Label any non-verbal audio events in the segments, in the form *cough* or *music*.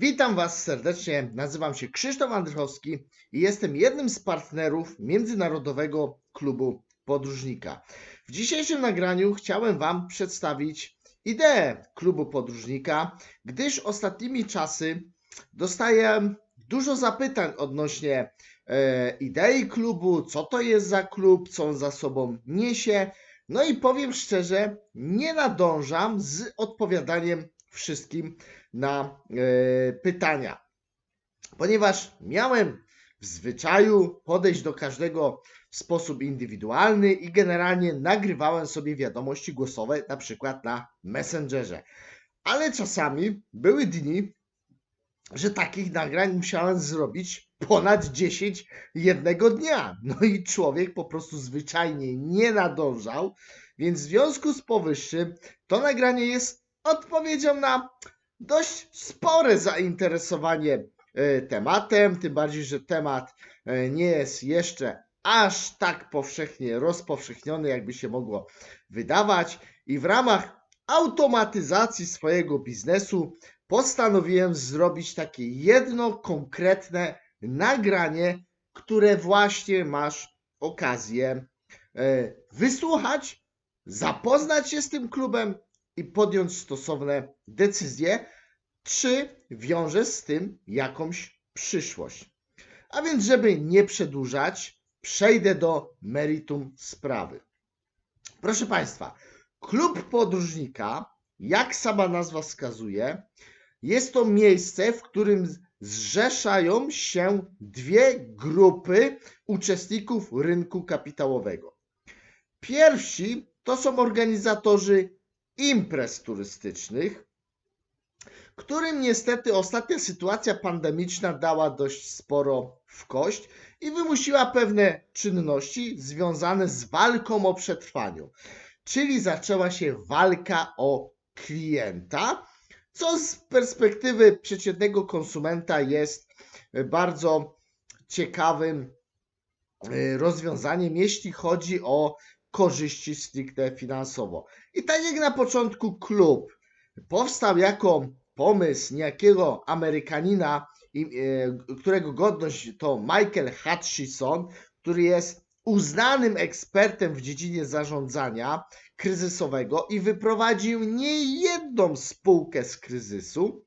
Witam Was serdecznie, nazywam się Krzysztof Andrychowski i jestem jednym z partnerów Międzynarodowego Klubu Podróżnika. W dzisiejszym nagraniu chciałem Wam przedstawić ideę Klubu Podróżnika, gdyż ostatnimi czasy dostaję dużo zapytań odnośnie e, idei klubu, co to jest za klub, co on za sobą niesie. No i powiem szczerze, nie nadążam z odpowiadaniem wszystkim na e, pytania, ponieważ miałem w zwyczaju podejść do każdego w sposób indywidualny i generalnie nagrywałem sobie wiadomości głosowe, na przykład na Messengerze. Ale czasami były dni, że takich nagrań musiałem zrobić ponad 10 jednego dnia. No i człowiek po prostu zwyczajnie nie nadążał, więc w związku z powyższym to nagranie jest odpowiedzią na dość spore zainteresowanie e, tematem, tym bardziej, że temat e, nie jest jeszcze aż tak powszechnie rozpowszechniony, jakby się mogło wydawać, i w ramach automatyzacji swojego biznesu postanowiłem zrobić takie jedno konkretne nagranie, które właśnie masz okazję e, wysłuchać, zapoznać się z tym klubem i podjąć stosowne decyzje, czy wiąże z tym jakąś przyszłość. A więc, żeby nie przedłużać, przejdę do meritum sprawy. Proszę Państwa, klub podróżnika, jak sama nazwa wskazuje, jest to miejsce, w którym zrzeszają się dwie grupy uczestników rynku kapitałowego. Pierwsi to są organizatorzy imprez turystycznych, którym niestety ostatnia sytuacja pandemiczna dała dość sporo w kość i wymusiła pewne czynności związane z walką o przetrwaniu. Czyli zaczęła się walka o klienta, co z perspektywy przeciętnego konsumenta jest bardzo ciekawym e, rozwiązaniem, jeśli chodzi o korzyści stricte finansowo. I tak jak na początku klub powstał jako pomysł niejakiego Amerykanina, e, którego godność to Michael Hutchison, który jest uznanym ekspertem w dziedzinie zarządzania kryzysowego i wyprowadził niejedną spółkę z kryzysu.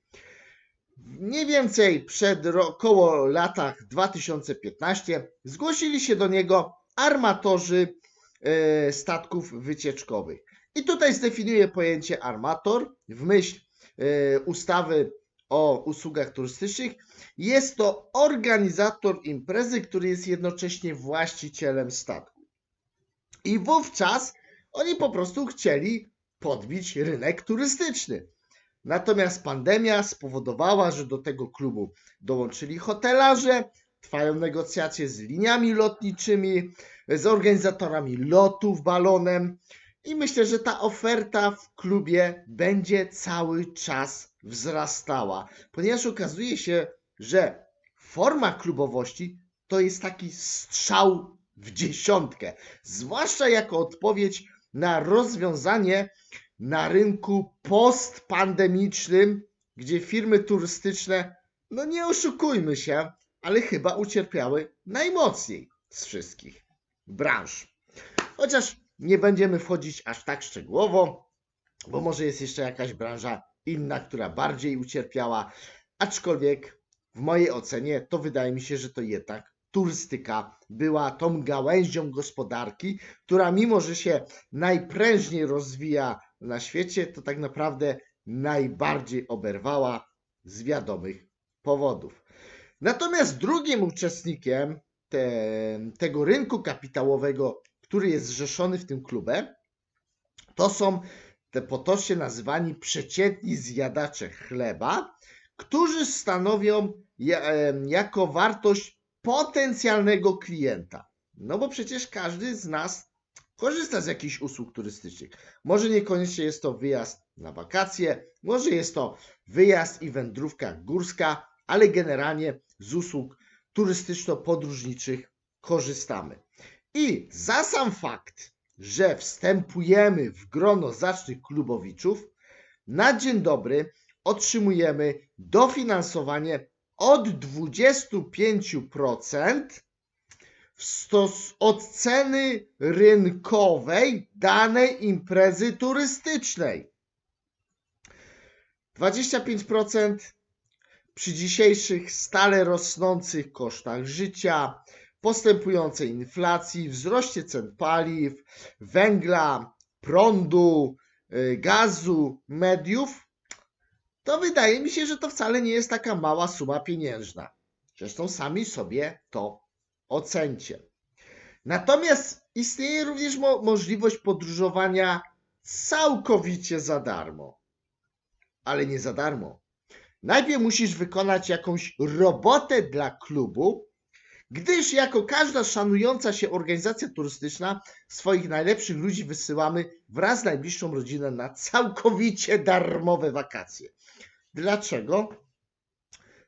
Mniej więcej przed około latach 2015 zgłosili się do niego armatorzy statków wycieczkowych. I tutaj zdefiniuję pojęcie armator w myśl e, ustawy o usługach turystycznych. Jest to organizator imprezy, który jest jednocześnie właścicielem statku. I wówczas oni po prostu chcieli podbić rynek turystyczny. Natomiast pandemia spowodowała, że do tego klubu dołączyli hotelarze, trwają negocjacje z liniami lotniczymi, z organizatorami lotów balonem i myślę, że ta oferta w klubie będzie cały czas wzrastała, ponieważ okazuje się, że forma klubowości to jest taki strzał w dziesiątkę, zwłaszcza jako odpowiedź na rozwiązanie na rynku postpandemicznym, gdzie firmy turystyczne, no nie oszukujmy się, ale chyba ucierpiały najmocniej z wszystkich branż. Chociaż nie będziemy wchodzić aż tak szczegółowo, bo może jest jeszcze jakaś branża inna, która bardziej ucierpiała, aczkolwiek w mojej ocenie to wydaje mi się, że to jednak turystyka była tą gałęzią gospodarki, która mimo, że się najprężniej rozwija na świecie, to tak naprawdę najbardziej oberwała z wiadomych powodów. Natomiast drugim uczestnikiem te, tego rynku kapitałowego, który jest zrzeszony w tym klubie, to są te potocznie nazywani przeciętni zjadacze chleba, którzy stanowią em, jako wartość potencjalnego klienta. No bo przecież każdy z nas korzysta z jakichś usług turystycznych. Może niekoniecznie jest to wyjazd na wakacje, może jest to wyjazd i wędrówka górska, ale generalnie z usług turystyczno-podróżniczych korzystamy. I za sam fakt, że wstępujemy w grono zacnych klubowiczów, na dzień dobry otrzymujemy dofinansowanie od 25% w stos- od ceny rynkowej danej imprezy turystycznej. 25% przy dzisiejszych stale rosnących kosztach życia, postępującej inflacji, wzroście cen paliw, węgla, prądu, y, gazu, mediów, to wydaje mi się, że to wcale nie jest taka mała suma pieniężna. Zresztą sami sobie to ocencie. Natomiast istnieje również mo- możliwość podróżowania całkowicie za darmo. Ale nie za darmo. Najpierw musisz wykonać jakąś robotę dla klubu, gdyż jako każda szanująca się organizacja turystyczna swoich najlepszych ludzi wysyłamy wraz z najbliższą rodzinę na całkowicie darmowe wakacje. Dlaczego?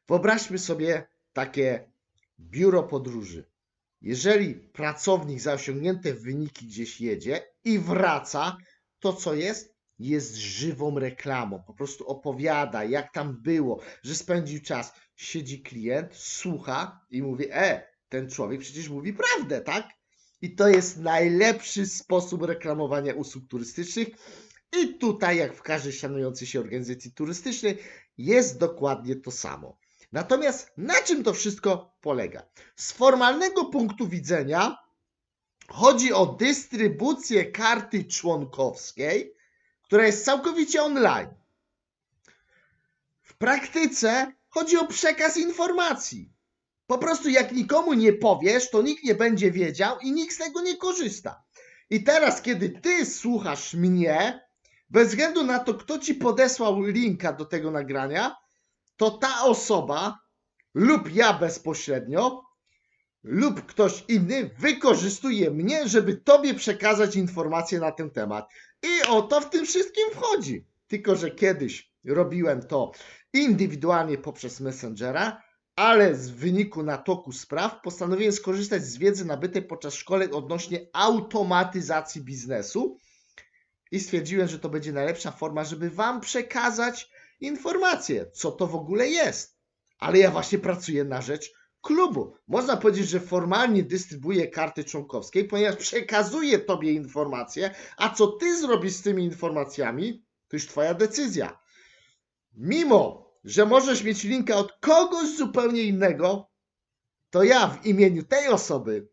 Wyobraźmy sobie takie biuro podróży. Jeżeli pracownik za osiągnięte wyniki gdzieś jedzie i wraca, to co jest? Jest żywą reklamą. Po prostu opowiada, jak tam było, że spędził czas. Siedzi klient, słucha i mówi: E, ten człowiek przecież mówi prawdę, tak? I to jest najlepszy sposób reklamowania usług turystycznych. I tutaj, jak w każdej szanującej się organizacji turystycznej, jest dokładnie to samo. Natomiast na czym to wszystko polega? Z formalnego punktu widzenia chodzi o dystrybucję karty członkowskiej, która jest całkowicie online. W praktyce chodzi o przekaz informacji. Po prostu jak nikomu nie powiesz, to nikt nie będzie wiedział i nikt z tego nie korzysta. I teraz, kiedy ty słuchasz mnie, bez względu na to, kto ci podesłał linka do tego nagrania, to ta osoba lub ja bezpośrednio, lub ktoś inny wykorzystuje mnie, żeby tobie przekazać informacje na ten temat. I o to w tym wszystkim wchodzi. Tylko, że kiedyś robiłem to indywidualnie poprzez Messengera, ale z wyniku natoku spraw postanowiłem skorzystać z wiedzy nabytej podczas szkoleń odnośnie automatyzacji biznesu i stwierdziłem, że to będzie najlepsza forma, żeby Wam przekazać informacje, co to w ogóle jest. Ale ja właśnie pracuję na rzecz klubu. Można powiedzieć, że formalnie dystrybuję karty członkowskie, ponieważ przekazuję Tobie informacje, a co Ty zrobisz z tymi informacjami, to już Twoja decyzja. Mimo, że możesz mieć linka od kogoś zupełnie innego, to ja w imieniu tej osoby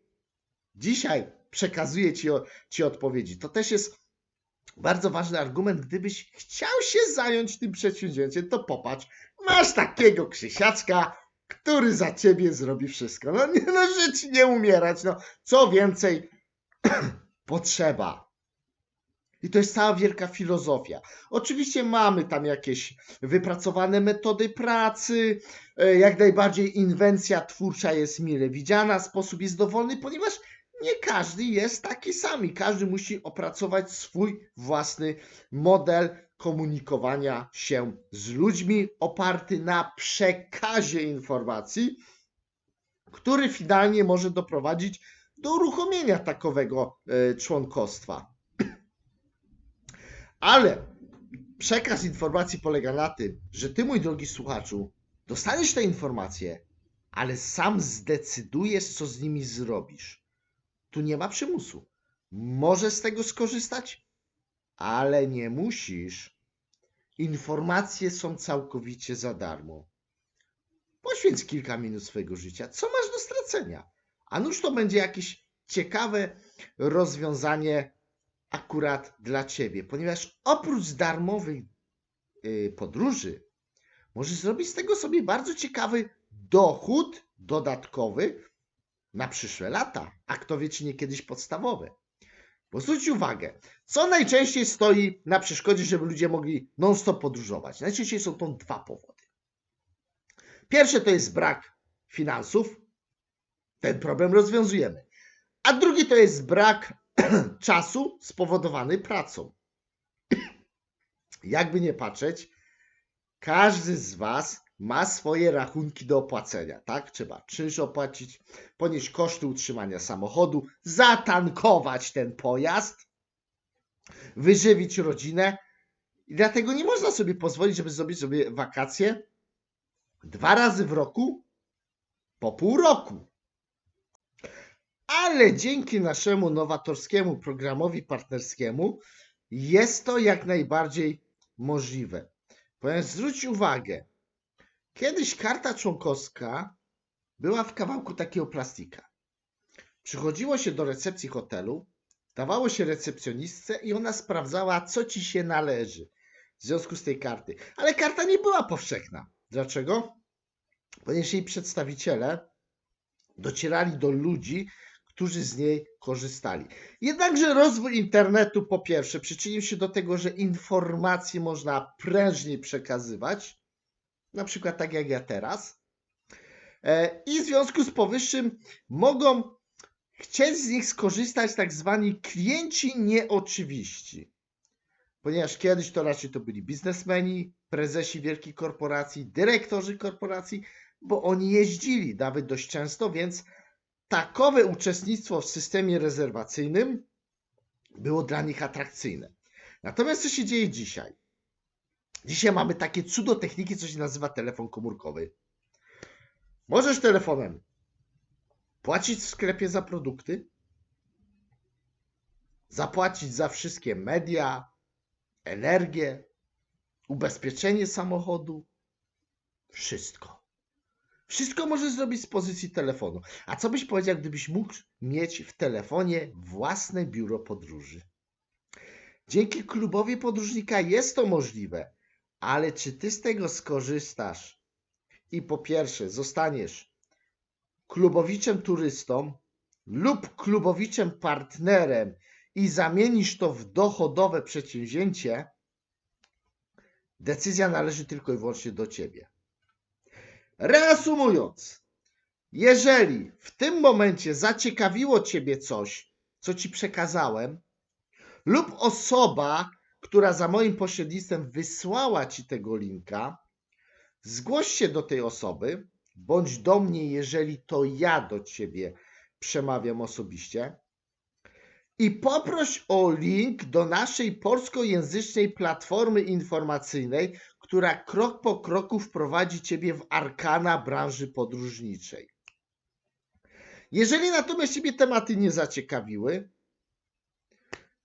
dzisiaj przekazuję Ci, ci odpowiedzi. To też jest bardzo ważny argument, gdybyś chciał się zająć tym przedsięwzięciem, to popatrz, masz takiego Krzysiaczka, który za ciebie zrobi wszystko. No, nie, no żyć, nie umierać, no co więcej *clears throat* potrzeba. I to jest cała wielka filozofia. Oczywiście mamy tam jakieś wypracowane metody pracy, e, jak najbardziej inwencja twórcza jest mile widziana, sposób jest dowolny, ponieważ nie każdy jest taki sam każdy musi opracować swój własny model komunikowania się z ludźmi oparty na przekazie informacji, który finalnie może doprowadzić do uruchomienia takowego e, członkostwa. Ale przekaz informacji polega na tym, że ty, mój drogi słuchaczu, dostaniesz te informacje, ale sam zdecydujesz, co z nimi zrobisz. Tu nie ma przymusu. Możesz z tego skorzystać, ale nie musisz. Informacje są całkowicie za darmo. Poświęć kilka minut swojego życia. Co masz do stracenia? A nuż to będzie jakieś ciekawe rozwiązanie akurat dla ciebie, ponieważ oprócz darmowej y, podróży możesz zrobić z tego sobie bardzo ciekawy dochód dodatkowy na przyszłe lata, a kto wie, czy nie kiedyś podstawowy. Bo zwróć uwagę, co najczęściej stoi na przeszkodzie, żeby ludzie mogli non-stop podróżować. Najczęściej są to dwa powody. Pierwsze to jest brak finansów. Ten problem rozwiązujemy. A drugi to jest brak *clears throat* czasu spowodowany pracą. *clears throat* Jakby nie patrzeć, każdy z Was ma swoje rachunki do opłacenia, tak? Trzeba czynsz opłacić, ponieść koszty utrzymania samochodu, zatankować ten pojazd, wyżywić rodzinę I dlatego nie można sobie pozwolić, żeby zrobić sobie wakacje dwa razy w roku po pół roku. Ale dzięki naszemu nowatorskiemu programowi partnerskiemu jest to jak najbardziej możliwe. Ponieważ zwróć uwagę, kiedyś karta członkowska była w kawałku takiego plastika. Przychodziło się do recepcji hotelu, dawało się recepcjonistce i ona sprawdzała, co ci się należy w związku z tej karty. Ale karta nie była powszechna. Dlaczego? Ponieważ jej przedstawiciele docierali do ludzi, którzy z niej korzystali. Jednakże rozwój internetu po pierwsze przyczynił się do tego, że informacje można prężniej przekazywać, na przykład tak jak ja teraz. E, I w związku z powyższym mogą chcieć z nich skorzystać tak zwani klienci nieoczywiści. Ponieważ kiedyś to raczej to byli biznesmeni, prezesi wielkich korporacji, dyrektorzy korporacji, bo oni jeździli nawet dość często, więc takowe uczestnictwo w systemie rezerwacyjnym było dla nich atrakcyjne. Natomiast co się dzieje dzisiaj? Dzisiaj mamy takie cudo techniki, co się nazywa telefon komórkowy. Możesz telefonem płacić w sklepie za produkty, zapłacić za wszystkie media, energię, ubezpieczenie samochodu, wszystko. Wszystko możesz zrobić z pozycji telefonu. A co byś powiedział, gdybyś mógł mieć w telefonie własne biuro podróży? Dzięki klubowi podróżnika jest to możliwe, ale czy ty z tego skorzystasz i po pierwsze zostaniesz klubowiczem turystą lub klubowiczem partnerem i zamienisz to w dochodowe przedsięwzięcie, decyzja należy tylko i wyłącznie do ciebie. Reasumując, jeżeli w tym momencie zaciekawiło ciebie coś, co ci przekazałem, lub osoba, która za moim pośrednictwem wysłała ci tego linka, zgłoś się do tej osoby, bądź do mnie, jeżeli to ja do ciebie przemawiam osobiście. I poproś o link do naszej polskojęzycznej platformy informacyjnej, która krok po kroku wprowadzi Ciebie w arkana branży podróżniczej. Jeżeli natomiast Ciebie tematy nie zaciekawiły,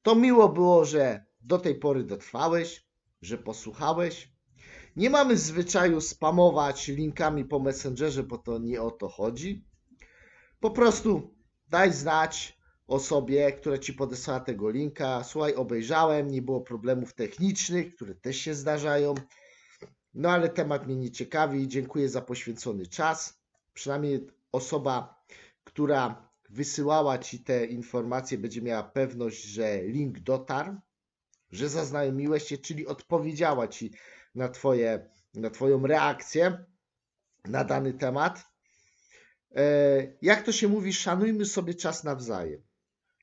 to miło było, że do tej pory dotrwałeś, że posłuchałeś. Nie mamy zwyczaju spamować linkami po Messengerze, bo to nie o to chodzi. Po prostu daj znać osobie, która ci podesłała tego linka. Słuchaj, obejrzałem, nie było problemów technicznych, które też się zdarzają. No ale temat mnie nie ciekawi. Dziękuję za poświęcony czas. Przynajmniej osoba, która wysyłała ci te informacje, będzie miała pewność, że link dotarł, że zaznajomiłeś się, czyli odpowiedziała ci na, twoje, na Twoją reakcję na dany temat. E, Jak to się mówi, szanujmy sobie czas nawzajem.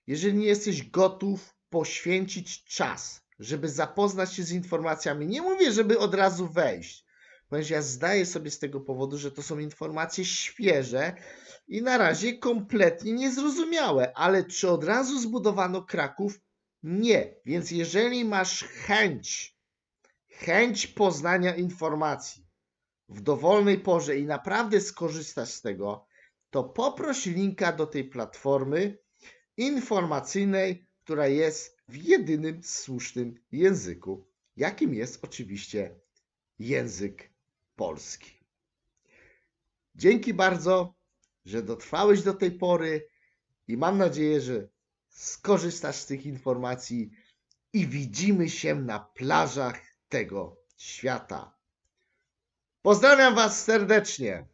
Jeżeli nie jesteś gotów poświęcić czas, żeby zapoznać się z informacjami, nie mówię, żeby od razu wejść, ponieważ ja zdaję sobie z tego powodu, że to są informacje świeże i na razie kompletnie niezrozumiałe, ale czy od razu zbudowano Kraków? Nie. Więc jeżeli masz chęć, chęć poznania informacji w dowolnej porze i naprawdę skorzystasz z tego, to poproś linka do tej platformy informacyjnej, która jest w jedynym słusznym języku, jakim jest oczywiście język polski. Dzięki bardzo, że dotrwałeś do tej pory i mam nadzieję, że skorzystasz z tych informacji i widzimy się na plażach tego świata. Pozdrawiam Was serdecznie.